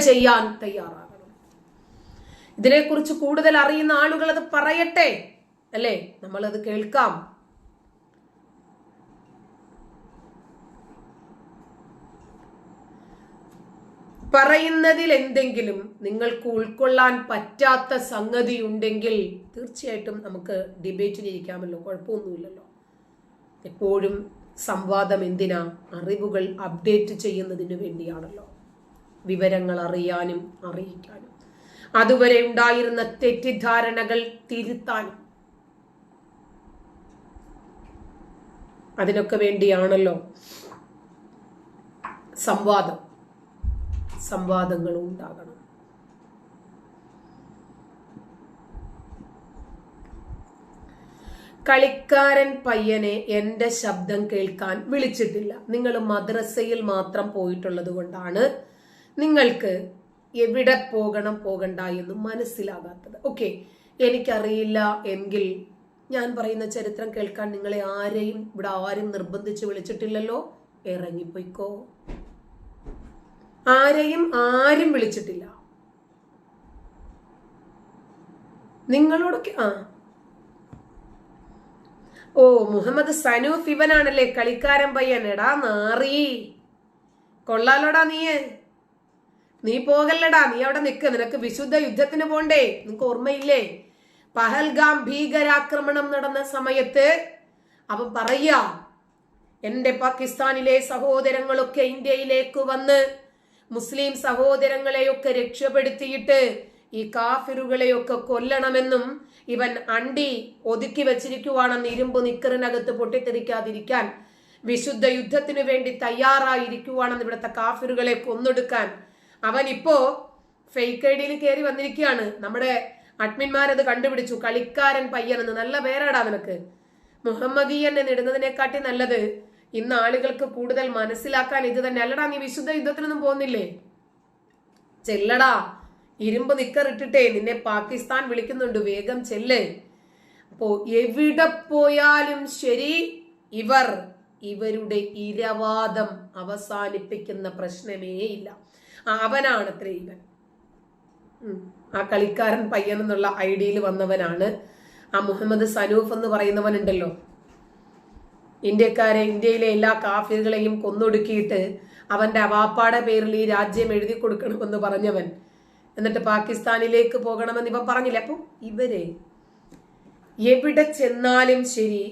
ചെയ്യാൻ തയ്യാറാകണം. ഇതിനെക്കുറിച്ച് കൂടുതൽ അറിയുന്ന ആളുകൾ അത് പറയട്ടെ അല്ലേ? നമ്മളത് കേൾക്കാം. പറയുന്നതിൽ എന്തെങ്കിലും നിങ്ങൾക്ക് ഉൾക്കൊള്ളാൻ പറ്റാത്ത സംഗതി ഉണ്ടെങ്കിൽ തീർച്ചയായിട്ടും നമുക്ക് ഡിബേറ്റിലിരിക്കാമല്ലോ കുഴപ്പമൊന്നുമില്ലല്ലോ. എപ്പോഴും സംവാദം എന്തിനാ? അറിവുകൾ അപ്ഡേറ്റ് ചെയ്യുന്നതിന് വേണ്ടിയാണല്ലോ. വിവരങ്ങൾ അറിയാനും അറിയിക്കാനും. അതുവരെ ഉണ്ടായിരുന്ന തെറ്റിദ്ധാരണകൾ തിരുത്താനും. അതിനൊക്കെ വേണ്ടിയാണല്ലോ സംവാദം. സംവാദങ്ങളും ഉണ്ടാകണം. കളിക്കാരൻ പയ്യനെ എന്റെ ശബ്ദം കേൾക്കാൻ വിളിച്ചിട്ടില്ല. നിങ്ങൾ മദ്രസയിൽ മാത്രം പോയിട്ടുള്ളത് കൊണ്ടാണ് നിങ്ങൾക്ക് എവിടെ പോകണം പോകണ്ട എന്ന് മനസ്സിലാകാത്തത്. ഓക്കെ എനിക്കറിയില്ല എങ്കിൽ ഞാൻ പറയുന്ന ചരിത്രം കേൾക്കാൻ നിങ്ങളെ ആരെയും ഇവിടെ ആരും നിർബന്ധിച്ച് വിളിച്ചിട്ടില്ലല്ലോ. ഇറങ്ങിപ്പോയിക്കോ. ആരെയും ആരും വിളിച്ചിട്ടില്ല. നിങ്ങളോടൊക്കെ ആ. ഓ മുഹമ്മദ് സനൂഫ് ഇവനാണല്ലേ കളിക്കാരൻ പയ്യൻ. എടാ നാറി. കൊള്ളാലോടാ നീയ്. നീ പോകല്ലടാ നീ അവിടെ നിൽക്ക് നിനക്ക് വിശുദ്ധ യുദ്ധത്തിന് പോണ്ടേ. നിനക്ക് ഓർമ്മയില്ലേ? പഹൽഗാം ഭീകരാക്രമണം നടന്ന സമയത്ത് അവൻ പറയാ എന്റെ പാകിസ്ഥാനിലെ സഹോദരങ്ങളൊക്കെ ഇന്ത്യയിലേക്ക് വന്ന് മുസ്ലിം സഹോദരങ്ങളെയൊക്കെ രക്ഷപ്പെടുത്തിയിട്ട് ഈ കാഫിറുകളെയൊക്കെ കൊല്ലണമെന്നും ഇവൻ അണ്ടി ഒതുക്കി വെച്ചിരിക്കുവാണെന്ന് ഇരുമ്പ് നിക്കറിനകത്ത് പൊട്ടിത്തെറിക്കാതിരിക്കാൻ വിശുദ്ധ യുദ്ധത്തിനു വേണ്ടി തയ്യാറായിരിക്കുവാണെന്ന് ഇവിടുത്തെ കാഫിറുകളെ കൊന്നൊടുക്കാൻ അവൻ ഇപ്പോ ഫേക്ക് ഐ ഡിയിൽ കയറി വന്നിരിക്കുകയാണ്. നമ്മുടെ അഡ്മിന്മാരത് കണ്ടുപിടിച്ചു. കളിക്കാരൻ പയ്യൻ എന്ന് നല്ല പേരാടാ അവനക്ക്. മുഹമ്മദീയൻ എന്ന് ഇടുന്നതിനെക്കാട്ടി നല്ലത് ഇന്ന് ആളുകൾക്ക് കൂടുതൽ മനസ്സിലാക്കാൻ ഇത് തന്നെ. അല്ലടാ നീ വിശുദ്ധ യുദ്ധത്തിനൊന്നും പോകുന്നില്ലേ? ചെല്ലടാ. ഇരുമ്പ് നിക്കറിട്ടിട്ടേ നിന്നെ പാകിസ്ഥാൻ വിളിക്കുന്നുണ്ട്. വേഗം ചെല്ല്. അപ്പോ എവിടെ പോയാലും ശരി ഇവർ ഇവരുടെ ഇരവാദം അവസാനിപ്പിക്കുന്ന പ്രശ്നമേ ഇല്ല അവനാണത്രേ ഇവൻ. ആ കളിക്കാരൻ പയ്യൻ എന്നുള്ള ഐഡിയയിൽ വന്നവനാണ് ആ മുഹമ്മദ് സനൂഫ് എന്ന് പറയുന്നവനുണ്ടല്ലോ. ഇന്ത്യക്കാരെ ഇന്ത്യയിലെ എല്ലാ കാഫിറുകളെയും കൊന്നൊടുക്കിയിട്ട് അവന്റെ അവാപ്പാടെ പേരിൽ ഈ രാജ്യം എഴുതി കൊടുക്കണമെന്ന് പറഞ്ഞവൻ. എന്നിട്ട് പാകിസ്ഥാനിലേക്ക് പോകണമെന്ന് ഇവൻ പറഞ്ഞില്ല? അപ്പൊ ഇവരെ എവിടെ ചെന്നാലും ശരി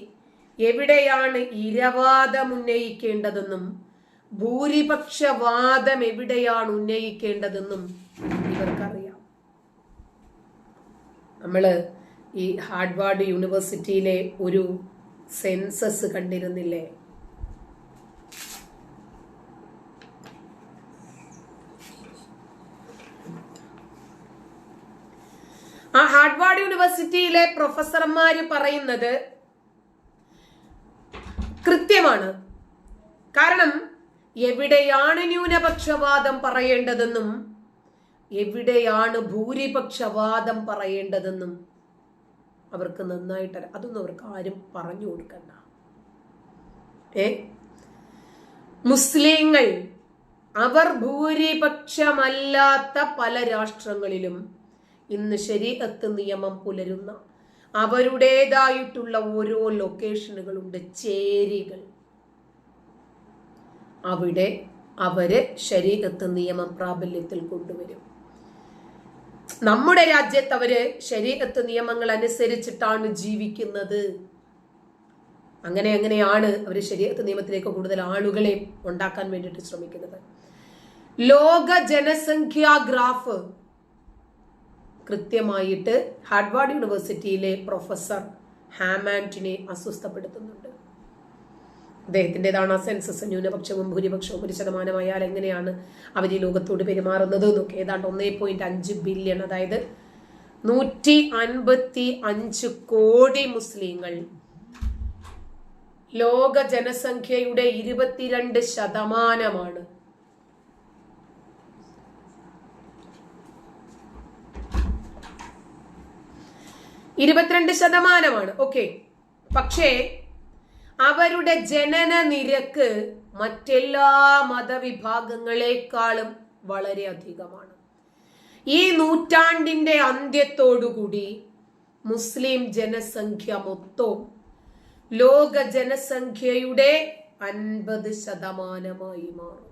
എവിടെയാണ് ഇരവാദം ഉന്നയിക്കേണ്ടതെന്നും ഭൂരിപക്ഷവാദം എവിടെയാണ് ഉന്നയിക്കേണ്ടതെന്നും ഇവർക്കറിയാം. നമ്മൾ ഈ ഹാർഡ്വാർഡ് യൂണിവേഴ്സിറ്റിയിലെ ഒരു സെൻസസ് കണ്ടിരുന്നില്ലേ? ആ ഹാർഡ്വാർഡ് യൂണിവേഴ്സിറ്റിയിലെ പ്രൊഫസർമാര് പറയുന്നത് കൃത്യമാണ്. കാരണം എവിടെയാണ് ന്യൂനപക്ഷവാദം പറയേണ്ടതെന്നും എവിടെയാണ് ഭൂരിപക്ഷവാദം പറയേണ്ടതെന്നും അവർക്ക് നന്നായിട്ട് അതൊന്നും അവർക്ക് ആരും പറഞ്ഞു കൊടുക്കണ്ട. ഏ? മുസ്ലിങ്ങൾ അവർ ഭൂരിപക്ഷമല്ലാത്ത പല രാഷ്ട്രങ്ങളിലും ഇന്ന് ശരീഅത്ത് നിയമം പുലരുന്ന അവരുടേതായിട്ടുള്ള ഓരോ ലൊക്കേഷനുകളുണ്ട് ചേരികൾ. അവിടെ അവർ ശരീരത്ത് നിയമം പ്രാബല്യത്തിൽ കൊണ്ടുവരും. നമ്മുടെ രാജ്യത്ത് അവർ ശരീരത്ത് നിയമങ്ങൾ അനുസരിച്ചിട്ടാണ് ജീവിക്കുന്നത്. അങ്ങനെ അങ്ങനെയാണ് അവർ ശരീരത്ത് നിയമത്തിലേക്ക് കൂടുതൽ ആളുകളെ ഉണ്ടാക്കാൻ വേണ്ടിയിട്ട് ശ്രമിക്കുന്നത്. ലോക ജനസംഖ്യാ ഗ്രാഫ് കൃത്യമായിട്ട് ഹാർഡ്വാർഡ് യൂണിവേഴ്സിറ്റിയിലെ പ്രൊഫസർ ഹാമാന്റിനെ അസ്വസ്ഥപ്പെടുത്തുന്നുണ്ട്. അദ്ദേഹത്തിന്റെതാണ് ആ സെൻസസ്. ന്യൂനപക്ഷവും ഭൂരിപക്ഷവും ഒരു ശതമാനമായാൽ എങ്ങനെയാണ് അവർ ഈ ലോകത്തോട് പെരുമാറുന്നത്? എന്നൊക്കെ ഏതാണ്ട് ഒന്നേ പോയിന്റ് അഞ്ച് ബില്യൺ അതായത് നൂറ്റി അൻപത്തി അഞ്ച് കോടി മുസ്ലിങ്ങൾ. ലോക ജനസംഖ്യയുടെ ഇരുപത്തിരണ്ട് ശതമാനമാണ്. ഇരുപത്തിരണ്ട് ശതമാനമാണ്. ഓക്കെ. പക്ഷേ അവരുടെ ജനന നിരക്ക് മറ്റെല്ലാ മതവിഭാഗങ്ങളെക്കാളും വളരെ അധികമാണ്. ഈ നൂറ്റാണ്ടിന്റെ അന്ത്യത്തോടുകൂടി മുസ്ലിം ജനസംഖ്യ മൊത്തം ലോക ജനസംഖ്യയുടെ അൻപത് ശതമാനമായി മാറും.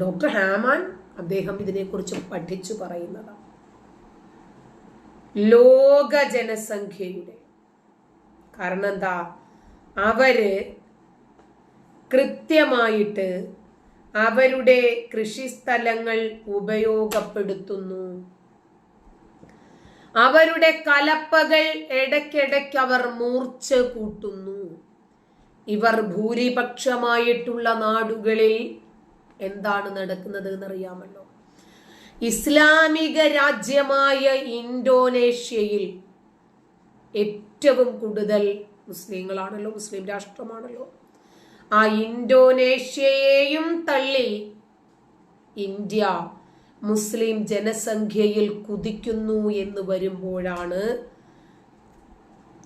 ഡോക്ടർ ഹാമാൻ അദ്ദേഹം ഇതിനെക്കുറിച്ച് പഠിച്ചു പറയുന്നതാണ്. ലോക ജനസംഖ്യയുടെ കാരണം എന്താ അവർ കൃത്യമായിട്ട് അവരുടെ കൃഷിസ്ഥലങ്ങൾ ഉപയോഗപ്പെടുത്തുന്നു. അവരുടെ കലപ്പകൾ ഇടയ്ക്കിടയ്ക്ക് അവർ മൂർച്ച കൂട്ടുന്നു. ഇവർ ഭൂരിപക്ഷമായിട്ടുള്ള നാടുകളിൽ എന്താണ് നടക്കുന്നത് എന്നറിയാമല്ലോ. ഇസ്ലാമിക രാജ്യമായ ഇന്തോനേഷ്യയിൽ ഏറ്റവും കൂടുതൽ മുസ്ലിങ്ങളാണല്ലോ മുസ്ലിം രാഷ്ട്രമാണല്ലോ. ആ ഇന്തോനേഷ്യയെയും തള്ളി ഇന്ത്യ മുസ്ലിം ജനസംഖ്യയിൽ കുതിക്കുന്നു എന്ന് വരുമ്പോഴാണ്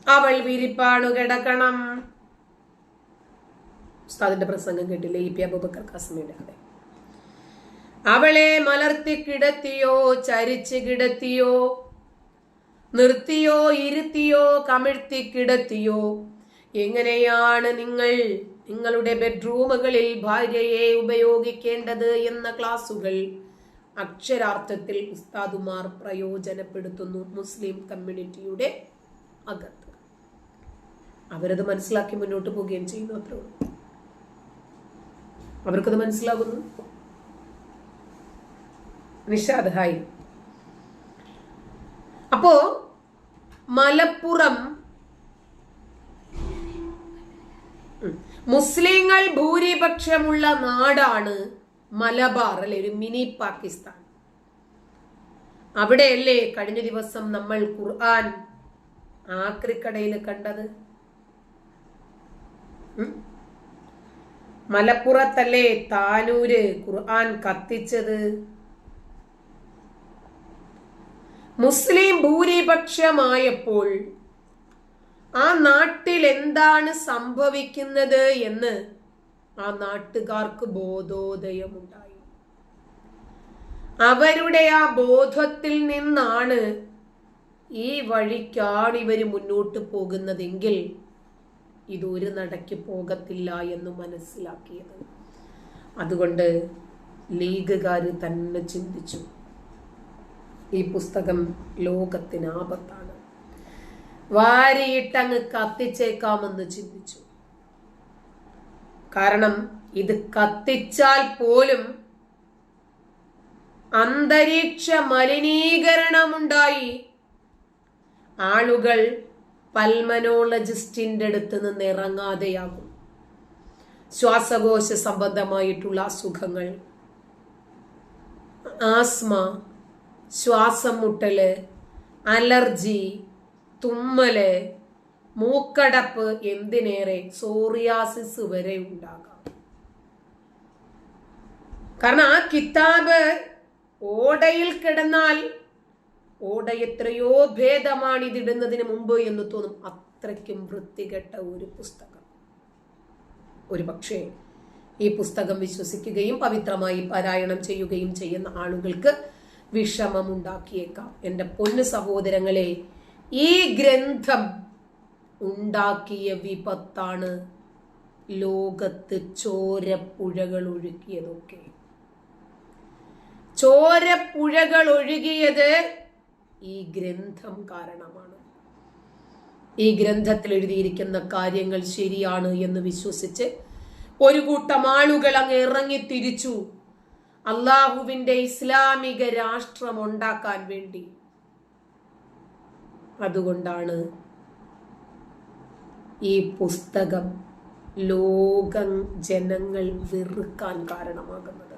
അവൾ വിരിപ്പാണു കിടക്കണം. ഉസ്താദിന്റെ പ്രസംഗം കേട്ടില്ലേ? ഇ പി അബൂബക്കർ കാസമിയുടെ അതെ അവളെ മലർത്തി കിടത്തിയോ ചരിച്ച് കിടത്തിയോ നിർത്തിയോ ഇരുത്തിയോ കമിഴ്ത്തി കിടത്തിയോ? എങ്ങനെയാണ് നിങ്ങൾ നിങ്ങളുടെ ബെഡ്റൂമുകളിൽ ഭാര്യയെ ഉപയോഗിക്കേണ്ടത് എന്ന ക്ലാസുകൾ അക്ഷരാർത്ഥത്തിൽ ഉസ്താദുമാർ പ്രയോജനപ്പെടുത്തുന്നു മുസ്ലിം കമ്മ്യൂണിറ്റിയുടെ അകത്ത്. അവരത് മനസ്സിലാക്കി മുന്നോട്ട് പോവുകയും ചെയ്യുന്നു അത്രേ ഉള്ളൂ. അവർക്കത് മനസ്സിലാകുന്നു? നിഷാദ് ഹായ് അപ്പോ മലപ്പുറം മുസ്ലിങ്ങൾ ഭൂരിപക്ഷമുള്ള നാടാണ് മലബാർ അല്ലെ ഒരു മിനി പാകിസ്ഥാൻ. അവിടെയല്ലേ കഴിഞ്ഞ ദിവസം നമ്മൾ ഖുർആൻ ആക്രിക്കടയിൽ കണ്ടത്? മലപ്പുറത്തല്ലേ താനൂര് ഖുർആൻ കത്തിച്ചത്? മുസ്ലിം ഭൂരിപക്ഷമായപ്പോൾ ആ നാട്ടിൽ എന്താണ് സംഭവിക്കുന്നത് എന്ന് ആ നാട്ടുകാർക്ക് ബോധോദയമുണ്ടായി. അവരുടെ ആ ബോധത്തിൽ നിന്നാണ് ഈ വഴിക്കാണ് ഇവർ മുന്നോട്ട് പോകുന്നതെങ്കിൽ ഇതൊരു നടക്ക് പോകത്തില്ല എന്ന് മനസ്സിലാക്കിയത്. അതുകൊണ്ട് ലീഗുകാർ തന്നെ ചിന്തിച്ചു. ഈ പുസ്തകം ലോകത്തിന് ആപത്താണ്. വാരിയിട്ടങ്ങ് കത്തിച്ചേക്കാമെന്ന് ചിന്തിച്ചു. കാരണം ഇത് കത്തിച്ചാൽ പോലും അന്തരീക്ഷ മലിനീകരണമുണ്ടായി. ആളുകൾ പൽമനോളജിസ്റ്റിന്റെ അടുത്ത് നിന്ന് ഇറങ്ങാതെയാകും. ശ്വാസകോശ സംബന്ധമായിട്ടുള്ള അസുഖങ്ങൾ ആസ്മ ശ്വാസം മുട്ടൽ അലർജി തുമ്മൽ മൂക്കടപ്പ് എന്തിനേറെ സോറിയാസിസ് വരെ ഉണ്ടാകാം. കാരണം ആ കിതാബ് ഓടയിൽ കിടന്നാൽ ഓട എത്രയോ ഭേദമാണ് ഇതിടുന്നതിന് മുമ്പ് എന്ന് തോന്നും അത്രയ്ക്കും വൃത്തികെട്ട ഒരു പുസ്തകം. ഒരു പക്ഷേ ഈ പുസ്തകം വിശ്വസിക്കുകയും പവിത്രമായി പാരായണം ചെയ്യുകയും ചെയ്യുന്ന ആളുകൾക്ക് വിഷമമുണ്ടാക്കിയേക്കാം. എന്റെ പൊന്നു സഹോദരങ്ങളെ ഈ ഗ്രന്ഥം ഉണ്ടാക്കിയ വിപത്താണ് ലോകത്ത് ചോരപ്പുഴകൾ ഒഴുകിയതൊക്കെ. ചോരപ്പുഴകൾ ഒഴുകിയത് ഈ ഗ്രന്ഥം കാരണമാണ്. ഈ ഗ്രന്ഥത്തിൽ എഴുതിയിരിക്കുന്ന കാര്യങ്ങൾ ശരിയാണ് എന്ന് വിശ്വസിച്ച് ഒരു കൂട്ടം ആളുകൾ അങ്ങ് ഇറങ്ങി തിരിച്ചു അള്ളാഹുവിന്റെ ഇസ്ലാമിക രാഷ്ട്രം ഉണ്ടാക്കാൻ വേണ്ടി. അതുകൊണ്ടാണ് ഈ പുസ്തകം ലോകം ജനങ്ങൾ വെറുക്കാൻ കാരണമാകുന്നത്.